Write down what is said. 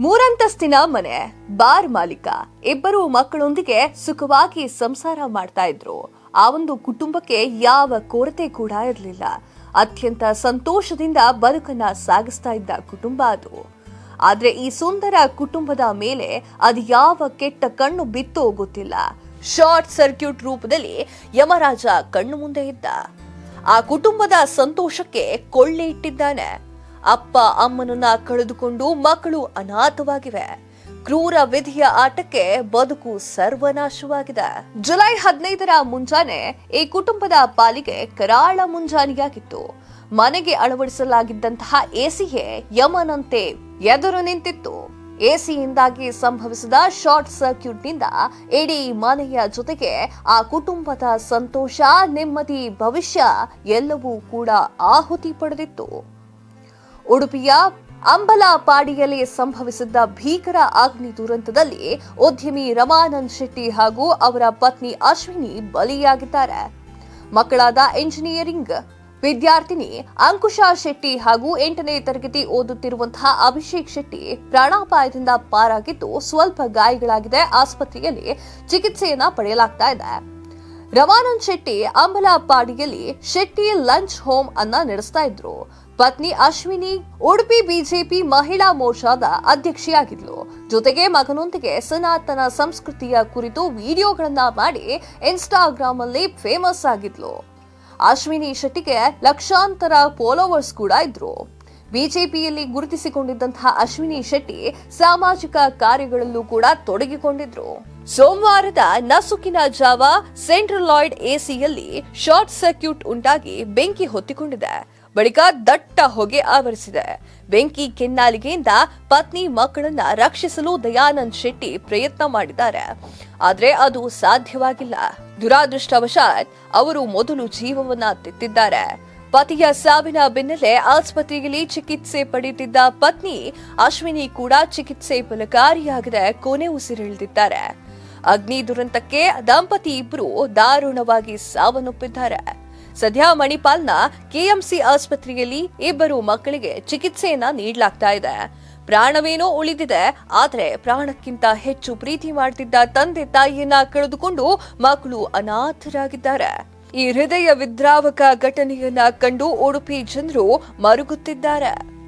ಮೂರಂತಸ್ತಿನ ಮನೆ, ಬಾರ್ ಮಾಲೀಕ. ಇಬ್ಬರು ಮಕ್ಕಳೊಂದಿಗೆ ಸುಖವಾಗಿ ಸಂಸಾರ ಮಾಡ್ತಾ ಇದ್ರು. ಆ ಒಂದು ಕುಟುಂಬಕ್ಕೆ ಯಾವ ಕೊರತೆ ಕೂಡ ಇರಲಿಲ್ಲ. ಅತ್ಯಂತ ಸಂತೋಷದಿಂದ ಬದುಕನ್ನ ಸಾಗಿಸ್ತಾ ಇದ್ದ ಕುಟುಂಬ ಅದು. ಆದ್ರೆ ಈ ಸುಂದರ ಕುಟುಂಬದ ಮೇಲೆ ಅದು ಯಾವ ಕೆಟ್ಟ ಕಣ್ಣು ಬಿತ್ತೋ ಗೊತ್ತಿಲ್ಲ. ಶಾರ್ಟ್ ಸರ್ಕ್ಯೂಟ್ ರೂಪದಲ್ಲಿ ಯಮರಾಜ ಕಣ್ಣು ಮುಂದೆ ಇದ್ದ. ಆ ಕುಟುಂಬದ ಸಂತೋಷಕ್ಕೆ ಕೊಳ್ಳೆ ಇಟ್ಟಿದ್ದಾನೆ. ಅಪ್ಪ ಅಮ್ಮನನ್ನ ಕಳೆದುಕೊಂಡು ಮಕ್ಕಳು ಅನಾಥವಾಗಿವೆ. ಕ್ರೂರ ವಿಧಿಯ ಆಟಕ್ಕೆ ಬದುಕು ಸರ್ವನಾಶವಾಗಿದೆ. ಜುಲೈ ಹದಿನೈದರ ಮುಂಜಾನೆ ಈ ಕುಟುಂಬದ ಪಾಲಿಗೆ ಕರಾಳ ಮುಂಜಾನೆಯಾಗಿತ್ತು. ಮನೆಗೆ ಅಳವಡಿಸಲಾಗಿದ್ದಂತಹ ಎಸಿಗೆ ಯಮನಂತೆ ಎದುರು ನಿಂತಿತ್ತು. ಎಸಿಯಿಂದಾಗಿ ಸಂಭವಿಸಿದ ಶಾರ್ಟ್ ಸರ್ಕ್ಯೂಟ್ನಿಂದ ಇಡೀ ಮನೆಯ ಜೊತೆಗೆ ಆ ಕುಟುಂಬದ ಸಂತೋಷ, ನೆಮ್ಮದಿ, ಭವಿಷ್ಯ ಎಲ್ಲವೂ ಕೂಡ ಆಹುತಿ ಪಡೆದಿತ್ತು. ಉಡುಪಿಯ ಅಂಬಲಪಾಡಿಯಲ್ಲಿ ಸಂಭವಿಸಿದ್ದ ಭೀಕರ ಅಗ್ನಿ ದುರಂತದಲ್ಲಿ ಉದ್ಯಮಿ ರಮಾನಂದ್ ಶೆಟ್ಟಿ ಹಾಗೂ ಅವರ ಪತ್ನಿ ಅಶ್ವಿನಿ ಬಲಿಯಾಗಿದ್ದಾರೆ. ಮಕ್ಕಳಾದ ಇಂಜಿನಿಯರಿಂಗ್ ವಿದ್ಯಾರ್ಥಿನಿ ಅಂಕುಶಾ ಶೆಟ್ಟಿ ಹಾಗೂ ಎಂಟನೇ ತರಗತಿ ಓದುತ್ತಿರುವಂತಹ ಅಭಿಷೇಕ್ ಶೆಟ್ಟಿ ಪ್ರಾಣಾಪಾಯದಿಂದ ಪಾರಾಗಿದ್ದು ಸ್ವಲ್ಪ ಗಾಯಗಳಾಗಿದೆ. ಆಸ್ಪತ್ರೆಯಲ್ಲಿ ಚಿಕಿತ್ಸೆಯನ್ನ ಪಡೆಯಲಾಗ್ತಾ ಇದೆ. ರಮಾನಂದ್ ಶೆಟ್ಟಿ ಅಂಬಲಪಾಡಿಯಲ್ಲಿ ಶೆಟ್ಟಿ ಲಂಚ್ ಹೋಮ್ ಅನ್ನ ನಡೆಸ್ತಾ ಇದ್ರು. ಪತ್ನಿ ಅಶ್ವಿನಿ ಉಡುಪಿ ಬಿಜೆಪಿ ಮಹಿಳಾ ಮೋರ್ಚಾದ ಅಧ್ಯಕ್ಷೆಯಾಗಿದ್ಲು. ಜೊತೆಗೆ ಮಗನೊಂದಿಗೆ ಸನಾತನ ಸಂಸ್ಕೃತಿಯ ಕುರಿತು ವಿಡಿಯೋಗಳನ್ನ ಮಾಡಿ ಇನ್ಸ್ಟಾಗ್ರಾಮ್ ಅಲ್ಲಿ ಫೇಮಸ್ ಆಗಿದ್ಲು. ಅಶ್ವಿನಿ ಶೆಟ್ಟಿಗೆ ಲಕ್ಷಾಂತರ ಫಾಲೋವರ್ಸ್ ಕೂಡ ಇದ್ರು. ಬಿಜೆಪಿಯಲ್ಲಿ ಗುರುತಿಸಿಕೊಂಡಿದ್ದಂತಹ ಅಶ್ವಿನಿ ಶೆಟ್ಟಿ ಸಾಮಾಜಿಕ ಕಾರ್ಯಗಳಲ್ಲೂ ಕೂಡ ತೊಡಗಿಕೊಂಡಿದ್ರು. ಸೋಮವಾರದ ನಸುಕಿನ ಜಾವ ಸೆಂಟ್ರಲಾಯ್ಡ್ ಎಸಿಯಲ್ಲಿ ಶಾರ್ಟ್ ಸರ್ಕ್ಯೂಟ್ ಉಂಟಾಗಿ ಬೆಂಕಿ ಹೊತ್ತಿಕೊಂಡಿದೆ. ಬಳಿಕ ದಟ್ಟ ಹೊಗೆ ಆವರಿಸಿದೆ. ಬೆಂಕಿ ಕೆನ್ನಾಲಿಗೆಯಿಂದ ಪತ್ನಿ ಮಕ್ಕಳನ್ನ ರಕ್ಷಿಸಲು ದಯಾನಂದ್ ಶೆಟ್ಟಿ ಪ್ರಯತ್ನ ಮಾಡಿದ್ದಾರೆ. ಆದ್ರೆ ಅದು ಸಾಧ್ಯವಾಗಿಲ್ಲ. ದುರಾದೃಷ್ಟವಶಾತ್ ಅವರು ಮೊದಲು ಜೀವವನ್ನ ತೆತ್ತಿದ್ದಾರೆ. ಪತಿಯ ಸಾವಿನ ಬೆನ್ನಲ್ಲೇ ಆಸ್ಪತ್ರೆಯಲ್ಲಿ ಚಿಕಿತ್ಸೆ ಪಡೆಯುತ್ತಿದ್ದ ಪತ್ನಿ ಅಶ್ವಿನಿ ಕೂಡ ಚಿಕಿತ್ಸೆ ಫಲಕಾರಿಯಾಗದೆ ಕೊನೆ ಉಸಿರೆಳೆದಿದ್ದಾರೆ. ಅಗ್ನಿ ದುರಂತಕ್ಕೆ ದಂಪತಿ ಇಬ್ಬರು ದಾರುಣವಾಗಿ ಸಾವನ್ನಪ್ಪಿದ್ದಾರೆ. ಸದ್ಯ ಮಣಿಪಾಲ್ನ ಕೆಎಂಸಿ ಆಸ್ಪತ್ರೆಯಲ್ಲಿ ಇಬ್ಬರು ಮಕ್ಕಳಿಗೆ ಚಿಕಿತ್ಸೆಯನ್ನ ನೀಡಲಾಗ್ತಾ ಇದೆ. ಪ್ರಾಣವೇನೋ ಉಳಿದಿದೆ, ಆದರೆ ಪ್ರಾಣಕ್ಕಿಂತ ಹೆಚ್ಚು ಪ್ರೀತಿ ಮಾಡ್ತಿದ್ದ ತಂದೆ ತಾಯಿಯನ್ನ ಕಳೆದುಕೊಂಡು ಮಕ್ಕಳು ಅನಾಥರಾಗಿದ್ದಾರೆ. ಈ ಹೃದಯ ವಿದ್ರಾವಕ ಘಟನೆಯನ್ನ ಕಂಡು ಉಡುಪಿ ಜನರು ಮರುಗುತ್ತಿದ್ದಾರೆ.